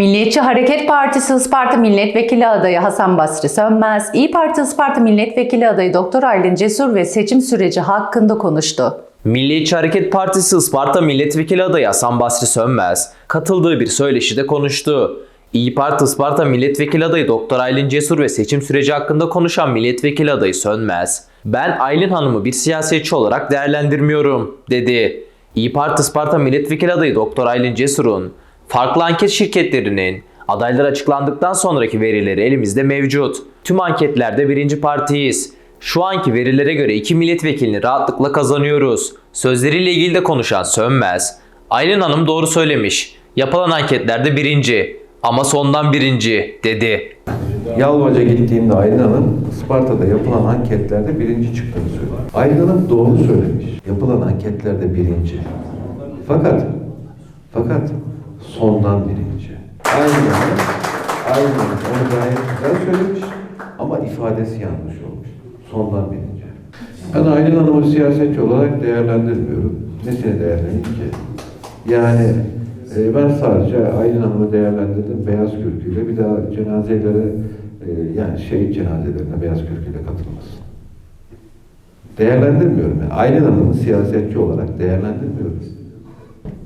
Milliyetçi Hareket Partisi Isparta Milletvekili adayı Hasan Basri Sönmez, İyi Parti Isparta Milletvekili adayı Doktor Aylin Cesur ve seçim süreci hakkında konuştu. Milliyetçi Hareket Partisi Isparta Milletvekili adayı Hasan Basri Sönmez katıldığı bir söyleşide konuştu. İyi Parti Isparta Milletvekili adayı Doktor Aylin Cesur ve seçim süreci hakkında konuşan milletvekili adayı Sönmez, "Ben Aylin Hanım'ı bir siyasetçi olarak değerlendirmiyorum." dedi. İyi Parti Isparta Milletvekili adayı Doktor Aylin Cesur'un farklı anket şirketlerinin adaylar açıklandıktan sonraki verileri elimizde mevcut. Tüm anketlerde birinci partiyiz. Şu anki verilere göre iki milletvekilini rahatlıkla kazanıyoruz. Sözleriyle ilgili de konuşan Sönmez, Aylin Hanım doğru söylemiş. Yapılan anketlerde birinci ama sondan birinci dedi. Yalvaca gittiğimde Aylin Hanım Isparta'da yapılan anketlerde birinci çıktığını söyledi. Aylin Hanım doğru söylemiş. Yapılan anketlerde birinci. Fakat fakat sondan birinci. Aylin Hanım onu gayet güzel söylemiş ama ifadesi yanlış olmuş. Sondan birinci. Ben Aylin Hanım'ı siyasetçi olarak değerlendirmiyorum. Nesini değerlendireyim ki? Yani e, ben sadece Aylin Hanım'ı değerlendirdim beyaz kürküyle. Bir daha cenazelere e, yani şehit cenazelerine beyaz kürküyle katılmasın. Değerlendirmiyorum. Yani. Aylin Hanım'ı siyasetçi olarak değerlendirmiyorum.